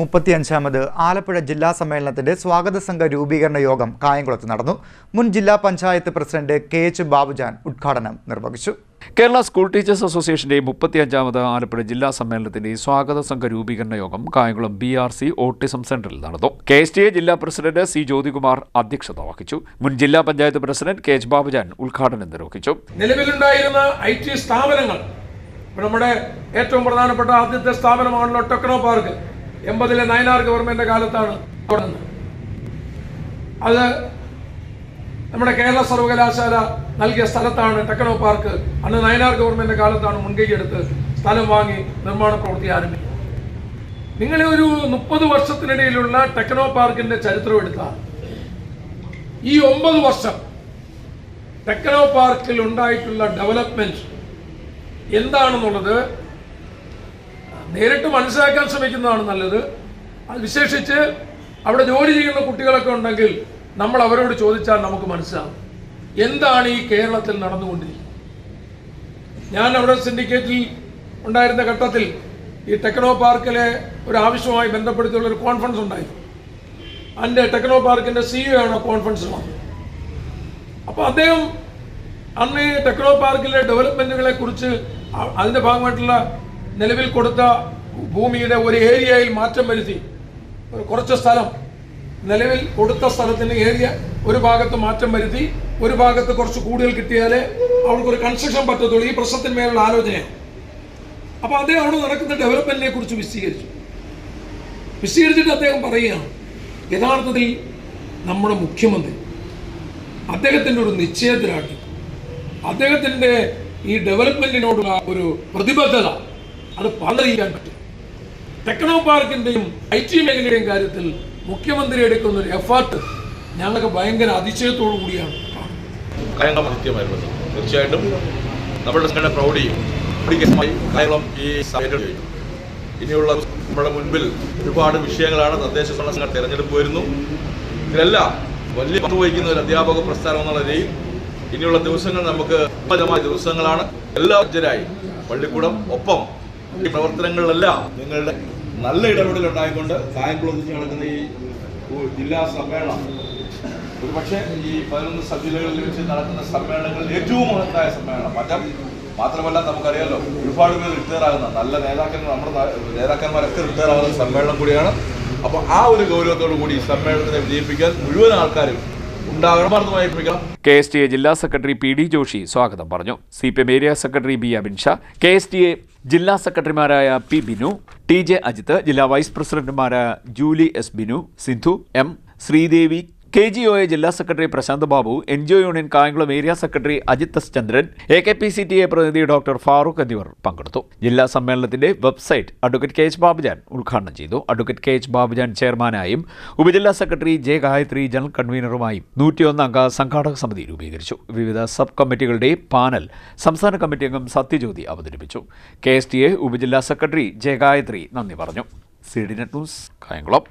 മുപ്പത്തിയഞ്ചാമത് ആലപ്പുഴ ജില്ലാ സമ്മേളനത്തിന്റെ സ്വാഗത സംഘ രൂപീകരണ യോഗം കായംകുളത്ത് നടന്നു. മുൻ ജില്ലാ panchayat president K H Babujan ഉദ്ഘാടനം നിർവഹിച്ചു. കേരള സ്കൂൾ ടീച്ചേഴ്സ് അസോസിയേഷന്റെ മുപ്പത്തിയഞ്ചാമത് ആലപ്പുഴ ജില്ലാ സമ്മേളനത്തിന്റെ സ്വാഗത സംഘ രൂപീകരണ യോഗം Kayamkulam B R C autism സെന്ററിൽ നടന്നു. കെ എസ് ടി എ ജില്ലാ പ്രസിഡന്റ് സി ജ്യോതികുമാർ അധ്യക്ഷത വഹിച്ചു. മുൻ ജില്ലാ panchayat president K H Babujan ഉദ്ഘാടനം നിർവഹിച്ചു. നിലവിലുണ്ടായിരുന്ന ഐ ടി സ്ഥാപനങ്ങൾ ഇപ്പൊ നമ്മുടെ ഏറ്റവും പ്രധാനപ്പെട്ട ആദ്യത്തെ സ്ഥാപനമാണല്ലോ ടെക്നോ പാർക്ക്. എൺപതിലെ നയനാർ ഗവൺമെന്റ് കാലത്താണ് അത് നമ്മുടെ കേരള സർവകലാശാല നൽകിയ സ്ഥലത്താണ് ടെക്നോ പാർക്ക്. അന്ന് നയനാർ ഗവൺമെന്റ് കാലത്താണ് മുൻകൈയെടുത്ത് സ്ഥലം വാങ്ങി നിർമ്മാണ പ്രവൃത്തി ആരംഭിക്കുന്നത് നിങ്ങളെ ഒരു മുപ്പത് വർഷത്തിനിടയിലുള്ള ടെക്നോ പാർക്കിന്റെ ചരിത്രം എടുത്താൽ ഈ ഒമ്പത് വർഷം ടെക്നോ പാർക്കിൽ ഉണ്ടായിട്ടുള്ള ഡെവലപ്മെന്റ് എന്താണെന്നുള്ളത് നേരിട്ട് മനസ്സിലാക്കാൻ ശ്രമിക്കുന്നതാണ് നല്ലത്. അത് വിശേഷിച്ച് അവിടെ ജോലി ചെയ്യുന്ന കുട്ടികളൊക്കെ ഉണ്ടെങ്കിൽ നമ്മൾ അവരോട് ചോദിച്ചാൽ നമുക്ക് മനസ്സിലാവും എന്താണ് ഈ കേരളത്തിൽ നടന്നുകൊണ്ടിരിക്കുന്നത്? ഞാൻ അവിടെ സിൻഡിക്കേറ്റിൽ ഉണ്ടായിരുന്ന ഘട്ടത്തിൽ ഈ ടെക്നോ പാർക്കിലെ ഒരു ആവശ്യവുമായി ബന്ധപ്പെടുത്തിയുള്ള ഒരു കോൺഫറൻസ് ഉണ്ടായി അതിന്റെ ടെക്നോ പാർക്കിന്റെ സിഇഒ ആണ് ആ കോൺഫറൻസിൽ വന്നത് അപ്പോൾ അദ്ദേഹം അന്ന് ടെക്നോ പാർക്കിലെ ഡെവലപ്മെന്റുകളെ കുറിച്ച് അതിന്റെ ഭാഗമായിട്ടുള്ള നിലവിൽ കൊടുത്ത ഭൂമിയുടെ ഒരു ഏരിയയിൽ മാറ്റം വരുത്തി. കുറച്ച് സ്ഥലം. നിലവിൽ കൊടുത്ത സ്ഥലത്തിന്റെ ഏരിയ ഒരു ഭാഗത്ത് മാറ്റം വരുത്തി. ഒരു ഭാഗത്ത് കുറച്ച് കൂടുതൽ കിട്ടിയാലേ അവർക്ക് ഒരു കൺസ്ട്രക്ഷൻ പറ്റത്തുള്ളൂ. ഈ പ്രശ്നത്തിന്മേലുള്ള ആലോചനയാണ്. അപ്പോൾ അദ്ദേഹം അവിടെ നടക്കുന്ന ഡെവലപ്മെന്റിനെ കുറിച്ച് വിശദീകരിച്ചു. വിശദീകരിച്ചിട്ട് അദ്ദേഹം പറയുകയാണ് യഥാർത്ഥത്തിൽ നമ്മുടെ മുഖ്യമന്ത്രി അദ്ദേഹത്തിന്റെ ഒരു നിശ്ചയത്തിലാക്കി. അദ്ദേഹത്തിന്റെ ഈ ഡെവലപ്മെന്റിനോടുള്ള ഒരു പ്രതിബദ്ധത അത് പലറിയിക്കാൻ പറ്റും. ടെക്നോ പാർക്കിന്റെയും ഐ ടി മേഖലയുടെയും കാര്യത്തിൽ മുഖ്യമന്ത്രി എടുക്കുന്ന ഒരു എഫേർട്ട് ഞങ്ങൾക്ക് ഭയങ്കര അതിശയത്തോടു കൂടിയാണ് കായംകുളം നിത്യമായിരുന്നു തീർച്ചയായിട്ടും നമ്മുടെ സംഘടന പ്രൗഢിയും പ്രൗഢികരമായി കായംകുളം ഈ ചെയ്യും ഇനിയുള്ള നമ്മുടെ മുൻപിൽ ഒരുപാട് വിഷയങ്ങളാണ് തദ്ദേശ സ്വയംഭരണ തെരഞ്ഞെടുപ്പ് വരുന്നു. ഇതിലെല്ലാം വലിയ പങ്ക് വഹിക്കുന്ന ഒരു അധ്യാപക പ്രസ്ഥാനം എന്നുള്ള നിലയിൽ ഇനിയുള്ള ദിവസങ്ങൾ നമുക്ക് ദിവസങ്ങളാണ്. എല്ലാ സജ്ജരായി പള്ളിക്കൂടം ഒപ്പം ഈ പ്രവർത്തനങ്ങളിലെല്ലാം നിങ്ങളുടെ നല്ല ഇടപെടൽ ഉണ്ടായിക്കൊണ്ട് കായംകുളത്ത് നടക്കുന്ന ഈ ജില്ലാ സമ്മേളനം. ഒരു പക്ഷേ ഈ പതിനൊന്ന് സബ് ജില്ലകളിൽ വെച്ച് നടക്കുന്ന സമ്മേളനങ്ങളിൽ ഏറ്റവും മഹത്തായ സമ്മേളനം. മറ്റം മാത്രമല്ല നമുക്കറിയാലോ ഒരുപാട് പേര് റിട്ടയർ ആകുന്ന നല്ല നേതാക്കന്മാർ നമ്മുടെ നേതാക്കന്മാരൊക്കെ റിട്ടയർ ആകുന്ന സമ്മേളനം കൂടിയാണ്. അപ്പോൾ ആ ഒരു ഗൗരവത്തോടു കൂടി ഈ സമ്മേളനത്തിനെ വിജയിപ്പിക്കാൻ മുഴുവൻ ആൾക്കാരും കെ എസ് ടി എ ജില്ലാ സെക്രട്ടറി പി ഡി ജോഷി സ്വാഗതം പറഞ്ഞു. C P M area secretary B Abin Shah K S T A ജില്ലാ സെക്രട്ടറിമാരായ P Binu T J Ajith ജില്ലാ വൈസ് പ്രസിഡന്റുമാരായ Julie S Binu Sindhu M Sreedevi K G O A ജില്ലാ secretary Prashanth Babu N G O union Kayamkulam area secretary Ajith S Chandran A K P C T A പ്രതിനിധി doctor Farooq എന്നിവർ പങ്കെടുത്തു. ജില്ലാ സമ്മേളനത്തിന്റെ website advocate K H Babujan ഉദ്ഘാടനം ചെയ്തു. Advocate K H Babujan ചെയർമാനായും ഉപജില്ലാ സെക്രട്ടറി ജെ ഗായത്രി ജനറൽ കൺവീനറുമായും നൂറ്റിയൊന്ന് അംഗ സംഘാടക സമിതി രൂപീകരിച്ചു. വിവിധ സബ് കമ്മിറ്റികളുടെ പാനൽ സംസ്ഥാന കമ്മിറ്റി അംഗം സത്യജ്യോതി അവതരിപ്പിച്ചു. കെ എസ് ടി എ ഉപജില്ലാ സെക്രട്ടറി ജെ ഗായത്രി നന്ദി പറഞ്ഞു. C D net news Kayamkulam.